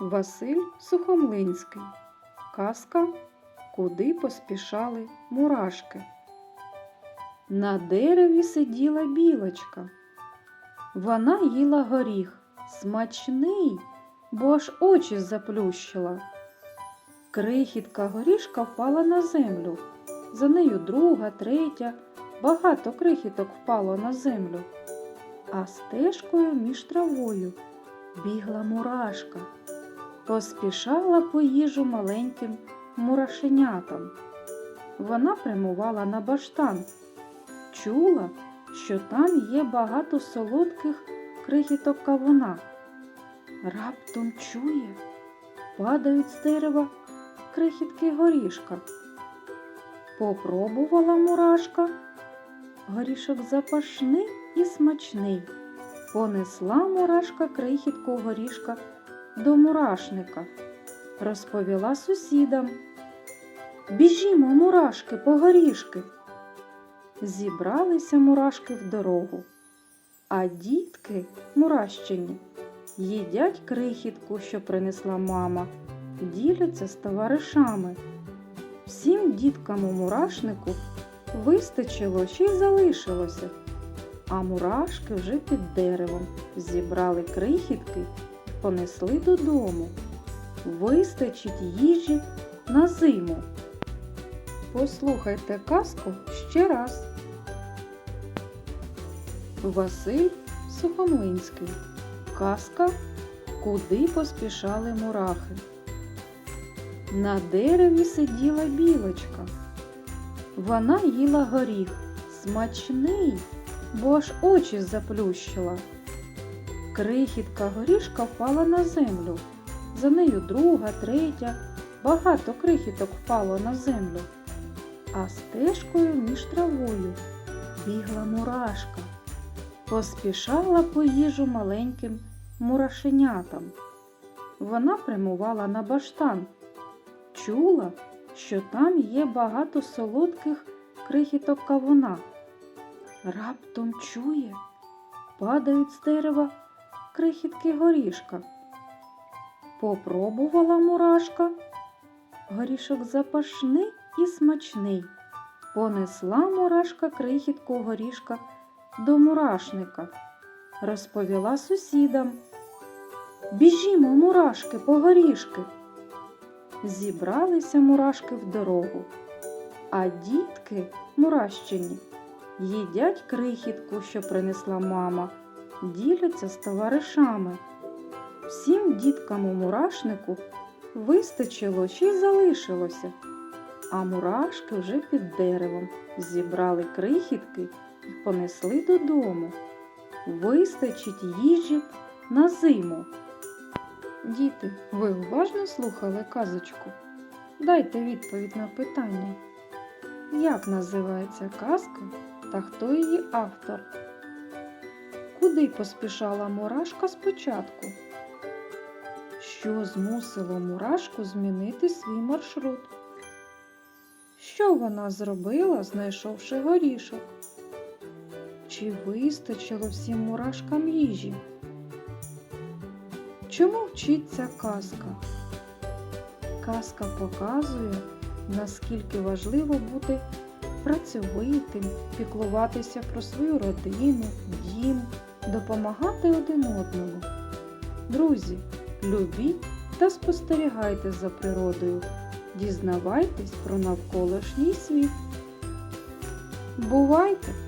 Василь Сухомлинський. Казка Куди поспішали мурашки. На дереві сиділа білочка. Вона їла горіх, смачний, бо аж очі заплющила. Крихітка горішка впала на землю. За нею друга, третя, багато крихіток впало на землю. А стежкою між травою бігла мурашка, поспішала по їжу маленьким мурашенятам. Вона прямувала на баштан, чула, що там є багато солодких крихіток кавуна. Раптом чує, падають з дерева крихітки горішка. Попробувала мурашка, горішок запашний і смачний. Понесла мурашка крихітку горішка до мурашника, розповіла сусідам. Біжімо, мурашки, по горішки. Зібралися мурашки в дорогу, а дітки мурашчині їдять крихітку, що принесла мама, діляться з товаришами. Всім діткам у мурашнику вистачило ще й залишилося, а мурашки вже під деревом зібрали крихітки понесли додому. Вистачить їжі на зиму. Послухайте казку ще раз. Василь Сухомлинський. Казка Куди поспішали мурахи. На дереві сиділа білочка. Вона їла горіх, смачний, бо аж очі заплющила. Крихітка горішка впала на землю. За нею друга, третя, багато крихіток впало на землю. А стежкою між травою бігла мурашка, поспішала по їжу маленьким мурашенятам. Вона прямувала на баштан, чула, що там є багато солодких крихіток кавуна. Раптом чує, падають з дерева крихітки горішка. Попробувала мурашка, горішок запашний і смачний. Понесла мурашка крихітку горішка до мурашника, розповіла сусідам. Біжімо, мурашки, по горішки. Зібралися мурашки в дорогу, а дітки мурашчині їдять крихітку, що принесла мама, діляться з товаришами. Всім діткам у мурашнику вистачило й залишилося, а мурашки вже під деревом зібрали крихітки і понесли додому. Вистачить їжі на зиму. Діти, ви уважно слухали казочку? Дайте відповідь на питання. Як називається казка та хто її автор? Куди поспішала мурашка спочатку? Що змусило мурашку змінити свій маршрут? Що вона зробила, знайшовши горішок? Чи вистачило всім мурашкам їжі? Чому вчиться казка? Казка показує, наскільки важливо бути працьовитим, піклуватися про свою родину, дім, допомагати один одному. Друзі, любіть та спостерігайте за природою, дізнавайтесь про навколишній світ. Бувайте!